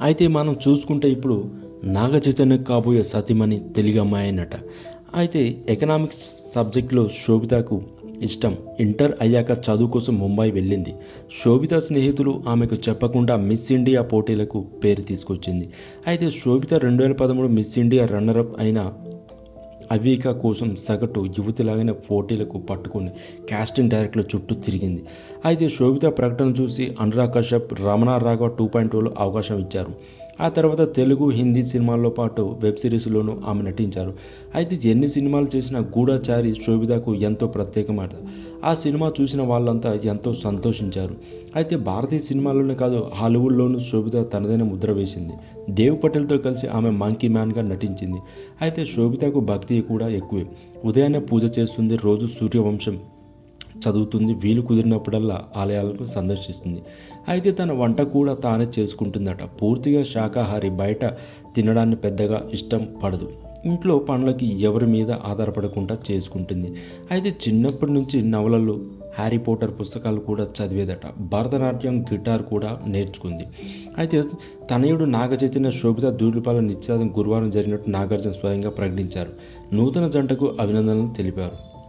అయితే మనం చూసుకుంటే ఇప్పుడు నాగ చైతన్య కాబోయే సతీమణి తెలుగు అమ్మాయి అయితే ఎకనామిక్స్ సబ్జెక్ట్లో శోభితకు ఇష్టం. ఇంటర్ అయ్యాక చదువు కోసం ముంబై వెళ్ళింది. శోభిత స్నేహితులు ఆమెకు చెప్పకుండా మిస్ ఇండియా పోటీలకు పేరు తీసుకొచ్చింది. అయితే శోభిత రెండు వేల పదమూడు మిస్ ఇండియా రన్నరప్ అయిన అవిక కోసం సగటు యువతిలాగానే పోటీలకు పట్టుకుని కాస్టింగ్ డైరెక్టర్ల చుట్టూ తిరిగింది. అయితే శోభిత ప్రకటన చూసి అనురాగ్ కశ్యప్ రమణ రాఘవ టూ పాయింట్ టూలో అవకాశం ఇచ్చారు. ఆ తర్వాత తెలుగు హిందీ సినిమాల్లో పాటు వెబ్ సిరీస్లోనూ ఆమె నటించారు. అయితే ఎన్ని సినిమాలు చేసినా గూఢచారి శోభితకు ఎంతో ప్రత్యేకమాట. ఆ సినిమా చూసిన వాళ్ళంతా ఎంతో సంతోషించారు. అయితే భారతీయ సినిమాల్లోనే కాదు హాలీవుడ్లోనూ శోభిత తనదైన ముద్ర వేసింది. దేవ్ పటేల్తో కలిసి ఆమె మంకీ మ్యాన్గా నటించింది. అయితే శోభితకు భక్తి కూడా ఎక్కువే. ఉదయాన్నే పూజ చేస్తుంది రోజు సూర్యవంశం చదువుతుంది వీలు కుదిరినప్పుడల్లా ఆలయాలను సందర్శిస్తుంది. అయితే తన వంట కూడా తానే చేసుకుంటుందట. పూర్తిగా శాకాహారి బయట తినడాన్ని పెద్దగా ఇష్టం పడదు. ఇంట్లో పనులకి ఎవరి మీద ఆధారపడకుండా చేసుకుంటుంది. అయితే చిన్నప్పటి నుంచి నవలలు హ్యారీ పోటర్ పుస్తకాలు కూడా చదివేదట. భరతనాట్యం గిటార్ కూడా నేర్చుకుంది. అయితే తనయుడు నాగ చైతన్య శోభిత దూర్లిపాల నిశ్చాదం గురువారం జరిగినట్టు నాగార్జున స్వయంగా ప్రకటించారు. నూతన జంటకు అభినందనలు తెలిపారు.